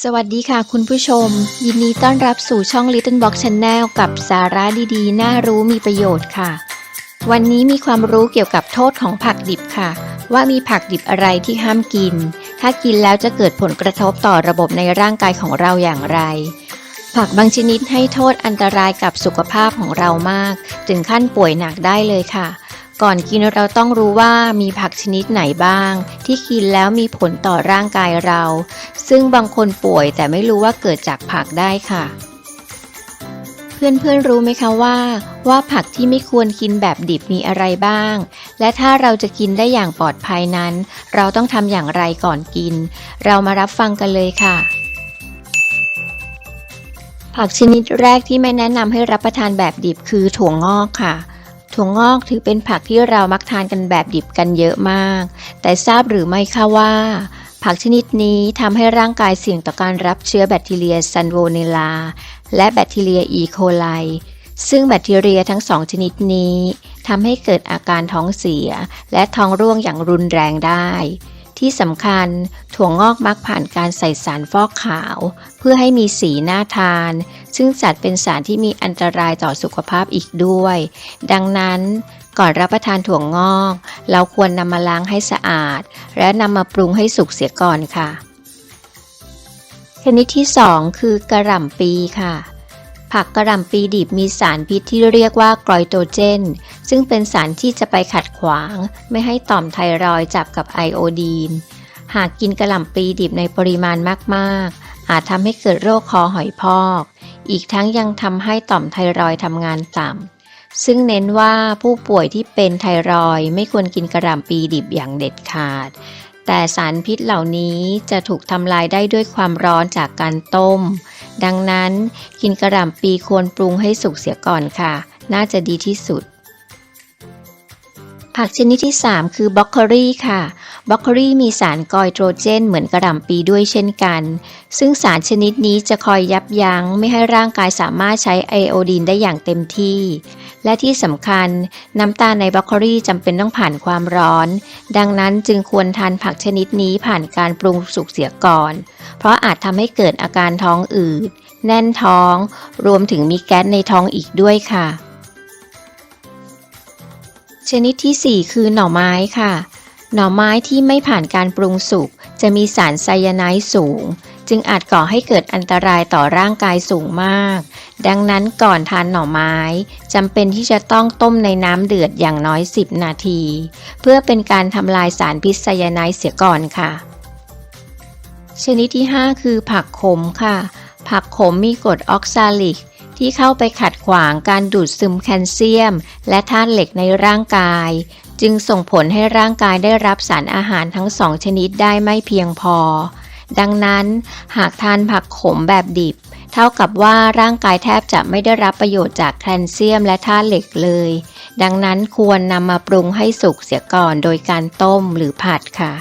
สวัสดีค่ะคุณผู้ชม ยินดีต้อนรับสู่ช่อง Little Box Channel กับสาระดีๆ น่ารู้มีประโยชน์ค่ะ วันนี้มีความรู้เกี่ยวกับโทษของผักดิบค่ะ ว่ามีผักดิบอะไรที่ห้ามกิน ถ้ากินแล้วจะเกิดผลกระทบต่อระบบในร่างกายของเราอย่างไร ผักบางชนิดให้โทษอันตรายกับสุขภาพของเรามาก ถึงขั้นป่วยหนักได้เลยค่ะ ก่อนกินเราต้องรู้ว่ามีผักชนิดไหนบ้าง ที่กินแล้วมีผลต่อร่างกายเรา ซึ่งบางคนป่วยแต่ไม่รู้ว่าเกิดจากผักได้ค่ะเพื่อนๆรู้ไหมคะว่า ว่าผักที่ไม่ควรกินแบบดิบมีอะไรบ้าง และถ้าเราจะกินได้อย่างปลอดภัยนั้น เราต้องทำอย่างไรก่อนกิน เรามารับฟังกันเลยค่ะ ผักชนิดแรกที่ไม่แนะนำให้รับประทานแบบดิบคือถั่วงอกค่ะ ถั่วงอกถือเป็นผักที่เรามักทานกันแบบดิบกันเยอะมาก แต่ทราบหรือไม่คะว่า ผักชนิดนี้ทำให้ร่างกายเสี่ยงต่อการรับเชื้อแบคทีเรียซันโวเนลา และแบคทีเรียอีโคไล ซึ่งแบคทีเรียทั้งสองชนิดนี้ทำให้เกิดอาการท้องเสีย และท้องร่วงอย่างรุนแรงได้ ที่สำคัญถั่วงอกมักผ่านการใส่สารฟอกขาว เพื่อให้มีสีน่าทาน ซึ่งจัดเป็นสารที่มีอันตรายต่อสุขภาพอีกด้วย ดังนั้นก่อนรับประทานถั่วงอก เราควรนำมาล้างให้สะอาด และนำมาปรุงให้สุกเสียก่อนค่ะ ชนิดที่ 2 คือกระหล่ำปีค่ะ ผักกระหล่ำปีดิบมีสารพิษที่เรียกว่ากรอยโตเจน ซึ่งเป็นสารที่จะไปขัดขวาง ไม่ให้ต่อมไทรอยจับกับไอโอดีน หากกินกระหล่ำปีดิบในปริมาณมากๆ อาจทำให้เกิดโรคคอหอยพอก อีกทั้งยังทำให้ต่อมไทรอยทำงานต่ำ ซึ่งเน้นว่าผู้ป่วยที่เป็นไทรอยไม่ควรกินกระหล่ำปีดิบอย่างเด็ดขาด แต่สารพิษเหล่านี้จะถูกทำลายได้ด้วยความร้อนจากการต้ม ดังนั้นกินกระหล่ำปีควรปรุงให้สุกเสียก่อนค่ะ น่าจะดีที่สุด ผักชนิดที่ 3 คือบล็อกโคลีค่ะบล็อกโคลีมีสารกอยโตรเจนเหมือนกระหล่ำปีด้วยเช่นกัน ซึ่งสารชนิดนี้จะคอยยับยั้งไม่ให้ร่างกายสามารถใช้ไอโอดีนได้อย่างเต็มที่ และที่สำคัญน้ำตาลในบล็อกโคลีจำเป็นต้องผ่านความร้อน ดังนั้นจึงควรทานผักชนิดนี้ผ่านการปรุงสุกเสียก่อน เพราะอาจทำให้เกิดอาการท้องอืด แน่นท้อง รวมถึงมีแก๊สในท้องอีกด้วยค่ะ ชนิดที่ 4 คือหน่อไม้ค่ะ หน่อไม้ที่ไม่ผ่านการปรุงสุกจะมีสารไซยาไนด์สูง จึงอาจก่อให้เกิดอันตรายต่อร่างกายสูงมาก ดังนั้นก่อนทานหน่อไม้จำเป็นที่จะต้องต้มในน้ำเดือดอย่างน้อย 10 นาที เพื่อเป็นการทำลายสารพิษไซยาไนด์เสียก่อนค่ะ ชนิดที่ 5 คือผักขมค่ะ ผักขมมีกรดออกซาลิกที่เข้าไปขัดขวางการดูดซึมแคลเซียม และธาตุเหล็กในร่างกาย จึงส่งผลให้ร่างกายได้รับสารอาหารทั้งสองชนิดได้ไม่เพียงพอ ดังนั้นหากทานผักขมแบบดิบ เท่ากับว่าร่างกายแทบจะไม่ได้รับประโยชน์จากแคลเซียมและธาตุเหล็กเลย ดังนั้นควรนำมาปรุงให้สุกเสียก่อนโดยการต้มหรือผัดค่ะ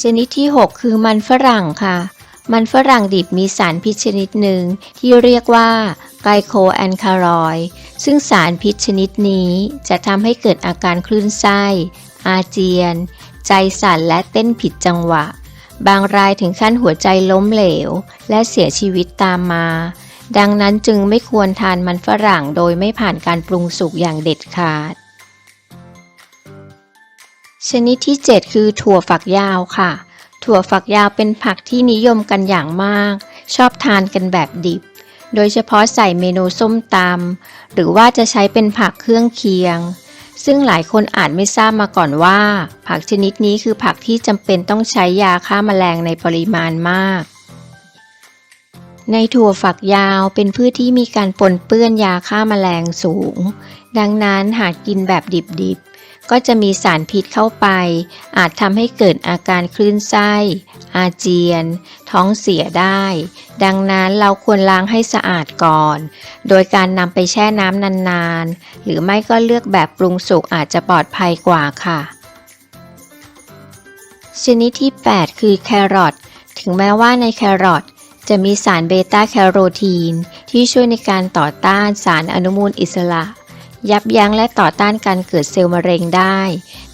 ชนิดที่ 6 คือมันฝรั่งค่ะ มันฝรั่งดิบมีสารพิษชนิดหนึ่งที่เรียกว่าไกลโคแอนคารอยด์ซึ่งสารพิษชนิดนี้จะทำให้เกิดอาการคลื่นไส้อาเจียน ใจสั่นและเต้นผิดจังหวะ บางรายถึงขั้นหัวใจล้มเหลว และเสียชีวิตตามมา ดังนั้นจึงไม่ควรทานมันฝรั่งโดยไม่ผ่านการปรุงสุกอย่างเด็ดขาด ชนิดที่ 7 คือถั่วฝักยาวค่ะ ถั่วฝักยาวเป็นผักที่นิยมกันอย่างมาก ชอบทานกันแบบดิบโดยเฉพาะใส่เมนูส้มตำหรือว่าจะใช้เป็นผักเครื่องเคียง ซึ่งหลายคนอาจไม่ทราบมาก่อนว่า ผักชนิดนี้คือผักที่จำเป็นต้องใช้ยาฆ่าแมลงในปริมาณมาก ในถั่วฝักยาวเป็นพืชที่มีการปนเปื้อนยาฆ่าแมลงสูง ดังนั้นหากกินแบบดิบๆ ก็จะมีสารพิษเข้าไป อาจทำให้เกิดอาการคลื่นไส้ อาเจียน ท้องเสียได้ ดังนั้นเราควรล้างให้สะอาดก่อน โดยการนำไปแช่น้ำนานๆ หรือไม่ก็เลือกแบบปรุงสุกอาจจะปลอดภัยกว่าค่ะ ชนิดที่ 8 คือแครอทถึงแม้ว่าในแครอทจะมีสารเบต้าแคโรทีน ที่ช่วยในการต่อต้านสารอนุมูลอิสระ ยับยั้งและต่อต้านการเกิดเซลล์มะเร็งได้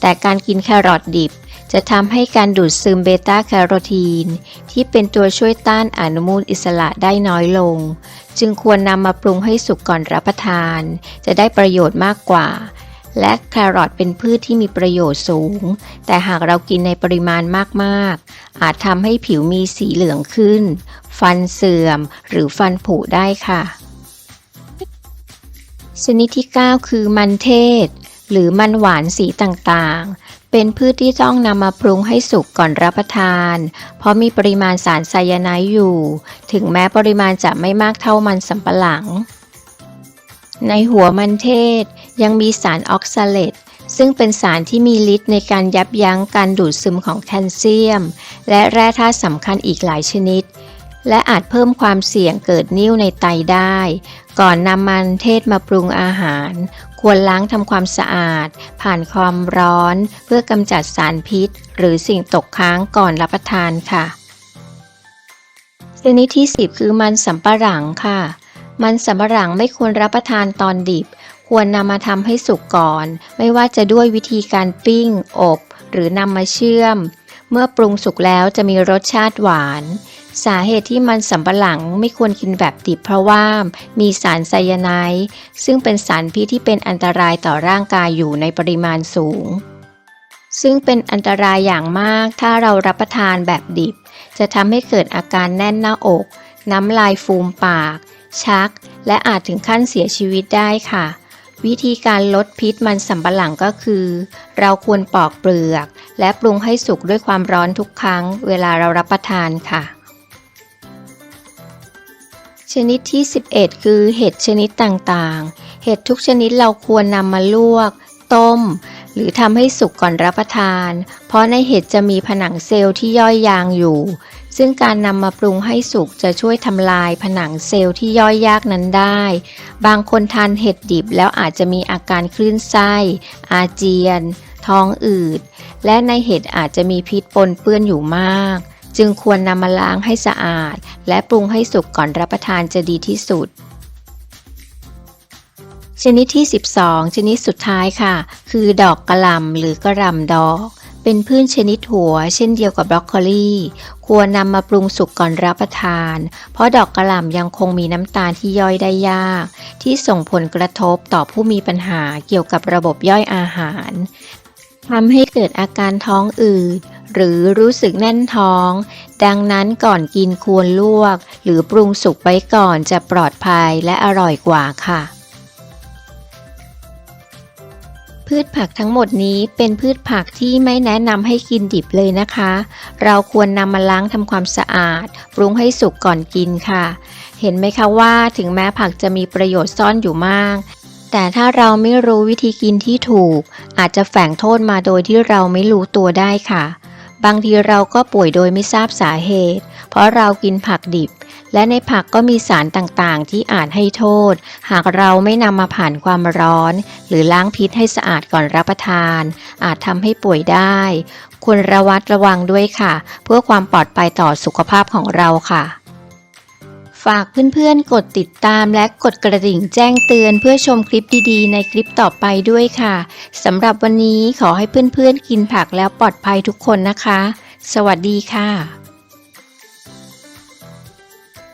แต่การกินแครอทดิบ จะทำให้การดูดซึมเบต้าแคโรทีน ที่เป็นตัวช่วยต้านอนุมูลอิสระได้น้อยลง จึงควรนำมาปรุงให้สุกก่อนรับประทาน จะได้ประโยชน์มากกว่า และแครอทเป็นพืชที่มีประโยชน์สูง แต่หากเรากินในปริมาณมากๆ อาจทำให้ผิวมีสีเหลืองขึ้น ฟันเสื่อม หรือฟันผุได้ค่ะ ชนิดที่ 9 คือมันเทศ หรือมันหวานสีต่างๆ เป็นพืชที่ต้องนำมาปรุงให้สุกก่อนรับประทาน เพราะมีปริมาณสารไซยาไนด์อยู่ ถึงแม้ปริมาณจะไม่มากเท่ามันสำปะหลัง ในหัวมันเทศยังมีสารออกซาเลตซึ่งเป็นสารที่มีฤทธิ์ในการยับยั้งการดูดซึมของแคลเซียม และแร่ธาตุสำคัญอีกหลายชนิด และอาจเพิ่มความเสี่ยงเกิดนิ่วในไตได้ ก่อนนำมันเทศมาปรุงอาหาร ควรล้างทำความสะอาด ผ่านความร้อน เพื่อกำจัดสารพิษ หรือสิ่งตกค้างก่อนรับประทานค่ะชนิดที่ 10 คือมันสำปะหลังค่ะ มันสำปะหลังไม่ควรรับประทานตอนดิบ ควรนำมาทำให้สุกก่อน ไม่ว่าจะด้วยวิธีการปิ้ง อบ หรือนำมาเชื่อม เมื่อปรุงสุกแล้วจะมีรสชาติหวาน สาเหตุที่มันสำปะหลังไม่ควรกินแบบดิบเพราะว่ามีสารไซยาไนด์ซึ่งเป็นสารพิษที่เป็นอันตรายต่อร่างกายอยู่ในปริมาณสูง ซึ่งเป็นอันตรายอย่างมากถ้าเรารับประทานแบบดิบ จะทำให้เกิดอาการแน่นหน้าอก น้ำลายฟูมปาก ชัก และอาจถึงขั้นเสียชีวิตได้ค่ะ วิธีการลดพิษมันสำปะหลังก็คือ เราควรปอกเปลือก และปรุงให้สุกด้วยความร้อนทุกครั้ง เวลาเรารับประทานค่ะ ชนิดที่ 11 คือเห็ดชนิดต่างๆ เห็ดทุกชนิดเราควรนำมาลวก ต้ม หรือทำให้สุกก่อนรับประทาน เพราะในเห็ดจะมีผนังเซลล์ที่ย่อยยางอยู่ ซึ่งการนำมาปรุงให้สุกจะช่วยทำลายผนังเซลล์ที่ย่อยยากนั้นได้ บางคนทานเห็ดดิบแล้วอาจจะมีอาการคลื่นไส้ อาเจียน ท้องอืด และในเห็ดอาจจะมีพิษปนเปื้อนอยู่มาก จึงควรนำมาล้างให้สะอาด และปรุงให้สุกก่อนรับประทานจะดีที่สุด ชนิดที่ 12 ชนิดสุดท้ายค่ะ คือดอกกระลำหรือกระลำดอก เป็นพืชชนิดหัว เช่นเดียวกับบรอกโคลีควรนำมาปรุงสุกก่อนรับประทาน เพราะดอกกระหล่ำยังคงมีน้ำตาลที่ย่อยได้ยาก ที่ส่งผลกระทบต่อผู้มีปัญหาเกี่ยวกับระบบย่อยอาหารทำให้เกิดอาการท้องอืด หรือรู้สึกแน่นท้อง ดังนั้นก่อนกินควรลวก หรือปรุงสุกไว้ก่อนจะปลอดภัยและอร่อยกว่าค่ะ พืชผักทั้งหมดนี้เป็นพืชผักที่ไม่แนะนำให้กินดิบเลยนะคะ เราควรนำมาล้างทำความสะอาด ปรุงให้สุกก่อนกินค่ะ เห็นไหมคะว่าถึงแม้ผักจะมีประโยชน์ซ่อนอยู่มากแต่ถ้าเราไม่รู้วิธีกินที่ถูก อาจจะแฝงโทษมาโดยที่เราไม่รู้ตัวได้ค่ะ บางทีเราก็ป่วยโดยไม่ทราบสาเหตุ เพราะเรากินผักดิบ และในผักก็มีสารต่างๆ ที่อาจให้โทษ หากเราไม่นำมาผ่านความร้อน หรือล้างพิษให้สะอาดก่อนรับประทาน อาจทำให้ป่วยได้ ควรระวัดระวังด้วยค่ะ เพื่อความปลอดภัยต่อสุขภาพของเราค่ะ ฝากเพื่อนๆ กดติดตามและกดกระดิ่งแจ้งเตือนเพื่อชมคลิปดีๆ ในคลิปต่อไปด้วยค่ะสำหรับวันนี้ขอให้เพื่อนๆ กินผักแล้วปลอดภัยทุกคนนะคะ สวัสดีค่ะ